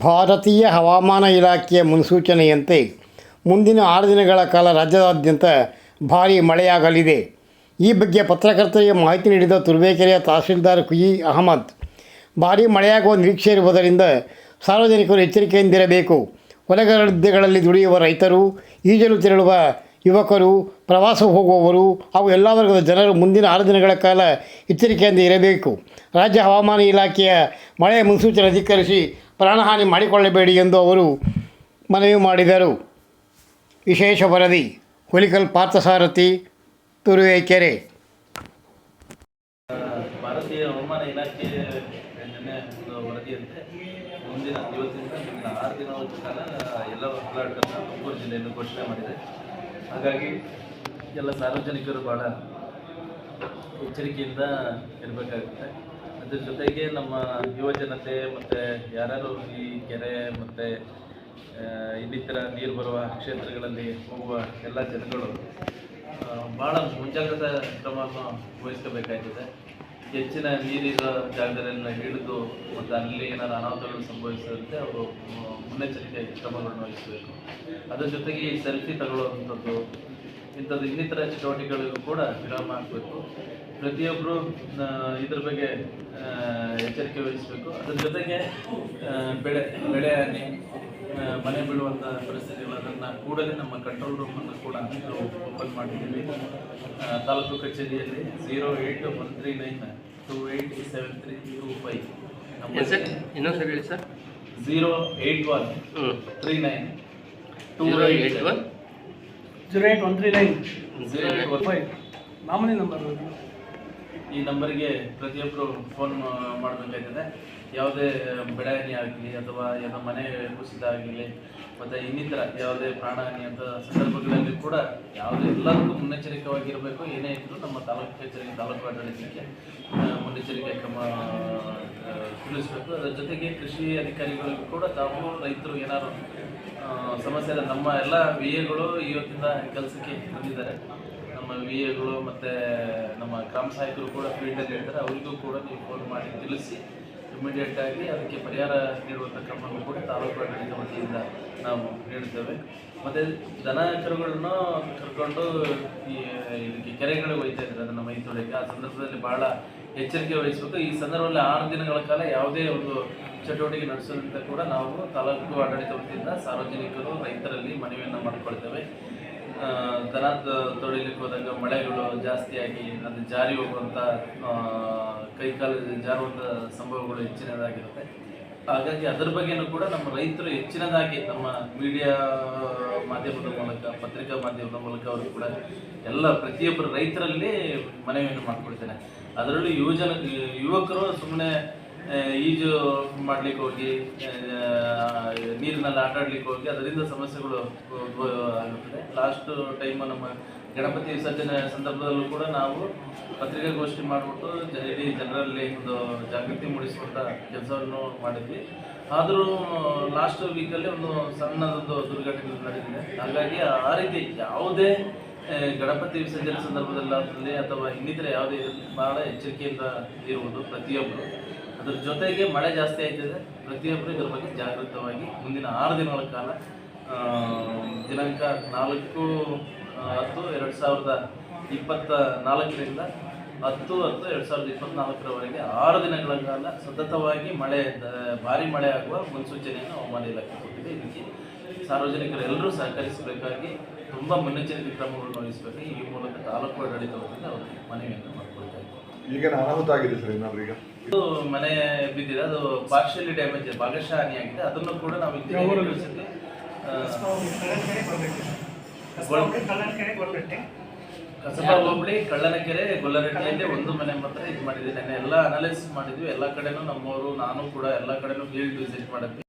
ಭಾರತೀಯ ಹವಾಮಾನ ಇಲಾಖೆಯ ಮುನ್ಸೂಚನೆಯಂತೆ ಮುಂದಿನ ಆರು ದಿನಗಳ ಕಾಲ ರಾಜ್ಯದಾದ್ಯಂತ ಭಾರೀ ಮಳೆಯಾಗಲಿದೆ. ಈ ಬಗ್ಗೆ ಪತ್ರಕರ್ತರಿಗೆ ಮಾಹಿತಿ ನೀಡಿದ ತುರುವೇಕೆರೆಯ ತಹಸೀಲ್ದಾರ್ ಕುಯಿ ಅಹಮದ್, ಭಾರೀ ಮಳೆಯಾಗುವ ನಿರೀಕ್ಷೆ ಇರುವುದರಿಂದ ಸಾರ್ವಜನಿಕರು ಎಚ್ಚರಿಕೆಯಿಂದಿರಬೇಕು. ಹೊಲಗದ್ದೆಗಳಲ್ಲಿ ದುಡಿಯುವ ರೈತರು, ಈಜಲು ತೆರಳುವ ಯುವಕರು, ಪ್ರವಾಸ ಹೋಗುವವರು ಹಾಗೂ ಎಲ್ಲ ವರ್ಗದ ಜನರು ಮುಂದಿನ ಆರು ದಿನಗಳ ಕಾಲ ಎಚ್ಚರಿಕೆಯಿಂದ ಇರಬೇಕು. ರಾಜ್ಯ ಹವಾಮಾನ ಇಲಾಖೆಯ ಮಳೆಯ ಮುನ್ಸೂಚನೆ ಅಧಿಕರಿಸಿ ಪ್ರಾಣಹಾನಿ ಮಾಡಿಕೊಳ್ಳಬೇಡಿ ಎಂದು ಅವರು ಮನವಿ ಮಾಡಿದರು. ವಿಶೇಷ ವರದಿ, ಹುಲಿಕಲ್ ಪಾರ್ಥಸಾರಥಿ ತುರುವೇಕೆರೆ ಭಾರತೀಯ ಹವಾಮಾನ ಇಲಾಖೆ ನಿನ್ನೆ ಒಂದು ವರದಿಯಂತೆ ಮುಂದಿನ ಇವತ್ತಿನಿಂದ ಮುಂದಿನ ಆರು ದಿನಗಳ ಕಾಲ ಎಲ್ಲ ಅನ್ನು ತುಮಕೂರು ಜಿಲ್ಲೆಯನ್ನು ಘೋಷಣೆ ಮಾಡಿದೆ. ಹಾಗಾಗಿ ಎಲ್ಲ ಸಾರ್ವಜನಿಕರು ಭಾಳ ಎಚ್ಚರಿಕೆಯಿಂದ ಇರಬೇಕಾಗುತ್ತೆ. ಅದ್ರ ಜೊತೆಗೆ ನಮ್ಮ ಯುವ ಜನತೆ ಮತ್ತು ಯಾರ್ಯಾರು ಈ ಕೆರೆ ಮತ್ತು ಇನ್ನಿತರ ನೀರು ಬರುವ ಕ್ಷೇತ್ರಗಳಲ್ಲಿ ಹೋಗುವ ಎಲ್ಲ ಜನಗಳು ಭಾಳ ಮುಂಜಾಗ್ರತಾ ಕ್ರಮವನ್ನು ವಹಿಸ್ಕೋಬೇಕಾಗ್ತದೆ ಹೆಚ್ಚಿನ ನೀರಿರೋ ಜಾಗದಲ್ಲೆಲ್ಲ ಹಿಡಿದು ಮತ್ತು ಅಲ್ಲಿ ಏನಾದ್ರು ಅನಾಹುತಗಳು ಸಂಭವಿಸದಂತೆ ಅವರು ಮುನ್ನೆಚ್ಚರಿಕೆ ಕ್ರಮಗಳನ್ನು ವಹಿಸಬೇಕು. ಅದರ ಜೊತೆಗೆ ಈ ಸೆಲ್ಫಿ ತಗೊಳ್ಳುವಂಥದ್ದು ಇಂಥದ್ದು ಇನ್ನಿತರ ಚಟುವಟಿಕೆಗಳಿಗೂ ಕೂಡ ವಿರಾಮ ಹಾಕಬೇಕು. ಪ್ರತಿಯೊಬ್ಬರು ಇದ್ರ ಬಗ್ಗೆ ಎಚ್ಚರಿಕೆ ವಹಿಸಬೇಕು. ಅದ್ರ ಜೊತೆಗೆ ಬೆಳೆ ಬೆಳೆ ಹಾನಿ ಮನೆ ಬೀಳುವಂಥ ಪರಿಸ್ಥಿತಿಗಳನ್ನು ಅದನ್ನು ಕೂಡಲೇ ನಮ್ಮ ಕಂಟ್ರೋಲ್ ರೂಮನ್ನು ಕೂಡ ನಾವು ಓಪನ್ ಮಾಡಿದ್ದೀವಿ. ತಾಲೂಕು ಕಚೇರಿಯಲ್ಲಿ zero eight one three nine two eight seven three two five ಇನ್ನೊಂದು ಸರ್ ಹೇಳಿ sir zero eight one three nine two eight one zero eight one three nine. Number ಈ ನಂಬರ್ಗೆ ಪ್ರತಿಯೊಬ್ಬರು ಫೋನ್ ಮಾಡಬೇಕಾಗ್ತದೆ. ಯಾವುದೇ ಬೆಳಹಾನಿ ಆಗಲಿ ಅಥವಾ ಏನೋ ಮನೆ ಕುಸಿತ ಆಗಲಿ, ಮತ್ತು ಇನ್ನಿತರ ಯಾವುದೇ ಪ್ರಾಣಹಾನಿ ಅಂತ ಸಂದರ್ಭಗಳಲ್ಲಿ ಕೂಡ ಯಾವುದೇ ಎಲ್ಲದಕ್ಕೂ ಮುನ್ನೆಚ್ಚರಿಕೆವಾಗಿರಬೇಕು. ಏನೇ ಇದ್ದರೂ ನಮ್ಮ ತಾಲೂಕು ಕಚೇರಿ ತಾಲೂಕು ಆಡಳಿತಕ್ಕೆ ಮುನ್ನೆಚ್ಚರಿಕೆ ಕ್ರಮ ತಿಳಿಸಬೇಕು. ಅದರ ಜೊತೆಗೆ ಕೃಷಿ ಅಧಿಕಾರಿಗಳಿಗೂ ಕೂಡ ತಾವು ರೈತರು ಏನಾದ್ರು ಸಮಸ್ಯೆ ಇದೆ ನಮ್ಮ ಎಲ್ಲ ವಿ ಎಗಳು ಇವತ್ತಿಂದ ಕೆಲಸಕ್ಕೆ ಬಂದಿದ್ದಾರೆ. ನಮ್ಮ ವಿ ಎಗಳು ಮತ್ತು ನಮ್ಮ ಗ್ರಾಮ ಸಹಾಯಕರು ಕೂಡ ಫೀಲ್ಡಲ್ಲಿ ಇರ್ತಾರೆ ಅವರಿಗೂ ಕೂಡ ನೀವು ಫೋನ್ ಮಾಡಿ ತಿಳಿಸಿ. ಇಮಿಡಿಯೇಟ್ ಆಗಿ ಅದಕ್ಕೆ ಪರಿಹಾರ ನೀಡುವಂಥ ಕ್ರಮವನ್ನು ಕೂಡ ತಾಲೂಕು ಆಡಳಿತ ವತಿಯಿಂದ ನಾವು ನೀಡುತ್ತೇವೆ. ಮತ್ತು ದನ ಕರುಗಳನ್ನು ಕರ್ಕೊಂಡು ಈ, ಇದಕ್ಕೆ ಕೆರೆಗಳಿಗೆ ಒಯ್ತಾ ಇದ್ದಾರೆ. ಅದನ್ನು ಮೈ ತೊಳೆಯಕ್ಕೆ. ಆ ಸಂದರ್ಭದಲ್ಲಿ ಭಾಳ ಎಚ್ಚರಿಕೆ ವಹಿಸಬೇಕು. ಈ ಸಂದರ್ಭದಲ್ಲಿ ಆರು ದಿನಗಳ ಕಾಲ ಯಾವುದೇ ಒಂದು ಚಟುವಟಿಕೆ ನಡೆಸೋದ್ರಿಂದ ಕೂಡ ನಾವು ತಾಲೂಕು ಆಡಳಿತ ವತಿಯಿಂದ ಸಾರ್ವಜನಿಕರು, ರೈತರಲ್ಲಿ ಮನವಿಯನ್ನು ಮಾಡಿಕೊಳ್ತೇವೆ. ದನ ತೊಳಿಲಿಕ್ಕೆ ಹೋದಾಗ ಮಳೆಗಳು ಜಾಸ್ತಿಯಾಗಿ ಅದು ಜಾರಿ ಹೋಗುವಂಥ ಕೈಕಾಲು ಜಾರುವಂಥ ಸಂಭವಗಳು ಹೆಚ್ಚಿನದಾಗಿರುತ್ತೆ. ಹಾಗಾಗಿ ಅದರ ಬಗ್ಗೆನೂ ಕೂಡ ನಮ್ಮ ರೈತರು ಹೆಚ್ಚಿನದಾಗಿ ನಮ್ಮ ಮೀಡಿಯಾ ಮಾಧ್ಯಮದ ಮೂಲಕ, ಪತ್ರಿಕಾ ಮಾಧ್ಯಮದ ಮೂಲಕ ಅವರು ಕೂಡ ಎಲ್ಲ ಪ್ರತಿಯೊಬ್ಬರು ರೈತರಲ್ಲಿ ಮನವಿಯನ್ನು ಮಾಡಿಕೊಡ್ತೇನೆ ಅದರಲ್ಲೂ ಯುವಜನ, ಯುವಕರು ಸುಮ್ಮನೆ ಈಜು ಮಾಡ್ಲಿಕ್ಕೆ ಹೋಗಿ ನೀರಿನಲ್ಲಿ ಆಟ ಆಡ್ಲಿಕ್ಕೆ ಹೋಗಿ, ಅದರಿಂದ ಸಮಸ್ಯೆಗಳು ಆಗುತ್ತದೆ ಲಾಸ್ಟ್ ಟೈಮ್ ನಮ್ಮ ಗಣಪತಿ ವಿಸರ್ಜನೆ ಸಂದರ್ಭದಲ್ಲೂ ಕೂಡ ನಾವು ಪತ್ರಿಕಾಗೋಷ್ಠಿ ಮಾಡಿಬಿಟ್ಟು ಇಡೀ ಜನರಲ್ಲಿ ಒಂದು ಜಾಗೃತಿ ಮೂಡಿಸುವಂಥ ಕೆಲಸವನ್ನು ಮಾಡಿದ್ವಿ. ಆದರೂ ಲಾಸ್ಟ್ ವೀಕಲ್ಲಿ ಒಂದು ಸಣ್ಣದೊಂದು ದುರ್ಘಟನೆ ನಡೆದಿದೆ. ಹಾಗಾಗಿ ಆ ರೀತಿ ಯಾವುದೇ ಗಣಪತಿ ವಿಸರ್ಜನೆ ಸಂದರ್ಭದಲ್ಲಿ ಅಥವಾ ಇನ್ನಿತರ ಯಾವುದೇ ಬಹಳ ಎಚ್ಚರಿಕೆಯಿಂದ ಇರುವುದು ಪ್ರತಿಯೊಬ್ಬರು. ಅದ್ರ ಜೊತೆಗೆ ಮಳೆ ಜಾಸ್ತಿ ಆಯ್ತದೆ. ಪ್ರತಿಯೊಬ್ಬರು ಇದ್ರ ಬಗ್ಗೆ ಜಾಗೃತವಾಗಿ ಮುಂದಿನ ಆರು ದಿನಗಳ ಕಾಲ ದಿನಾಂಕ ನಾಲ್ಕು ಹತ್ತು, ಎರಡು ಸಾವಿರದ ಇಪ್ಪತ್ತ ನಾಲ್ಕರಿಂದ ಹತ್ತು ಹತ್ತು, ಎರಡು ಸಾವಿರದ ಇಪ್ಪತ್ನಾಲ್ಕರವರೆಗೆ ಆರು ದಿನಗಳ ಕಾಲ ಸತತವಾಗಿ ಮಳೆ ಭಾರಿ ಮಳೆ ಆಗುವ ಮುನ್ಸೂಚನೆಯನ್ನು ಹವಾಮಾನ ಇಲಾಖೆ ಕೊಟ್ಟಿದೆ. ಇದಕ್ಕೆ ಸಾರ್ವಜನಿಕರೆಲ್ಲರೂ ಸಹಕರಿಸಬೇಕಾಗಿ ತುಂಬ ಮುನ್ನೆಚ್ಚರಿಕೆ ಕ್ರಮಗಳನ್ನು ವಹಿಸಬೇಕು. ಈ ಮೂಲಕ ತಾಲೂಕು ಆಡಳಿತವಾಗಿ ಅವರಿಗೆ ಅವರು ಮನವಿಯನ್ನು ಮಾಡಿಕೊಳ್ತಾ ಇದ್ದಾರೆ. ಈಗ ಅನಾಹುತ ಆಗಿದೆ ಸರ್ ಏನಾದರೂ ಈಗ? ಇದು ಮನೆ ಬಿದ್ದಿದೆ ಅದು ಪಾರ್ಷಿಯಲಿ ಡ್ಯಾಮೇಜ್ ಭಾಗಶಃ ಹಾನಿಯಾಗಿದೆ ಅದನ್ನು ಕೂಡ ನಾವು ಇಂಜಿನಿಯರಿಂಗ್ ಕಸಬಾ ಹೋಬಳಿ ಕಳ್ಳನಕೆರೆ ಗೊಲ್ಲರಟ್ಟಿಯಲ್ಲಿ ಒಂದು ಮನೆ ಮಾತ್ರ ಇದು ಮಾಡಿದ್ದೀನಿ ಎಲ್ಲ ಅನಾಲಿಸಿಸ್ ಮಾಡಿದ್ವಿ. ಎಲ್ಲ ಕಡೆನೂ ನಮ್ಮವರು ನಾನು ಕೂಡ ಎಲ್ಲ ಕಡೆನೂ ಫೀಲ್ಡ್ ವಿಸಿಟ್ ಮಾಡಿದ್ವಿ.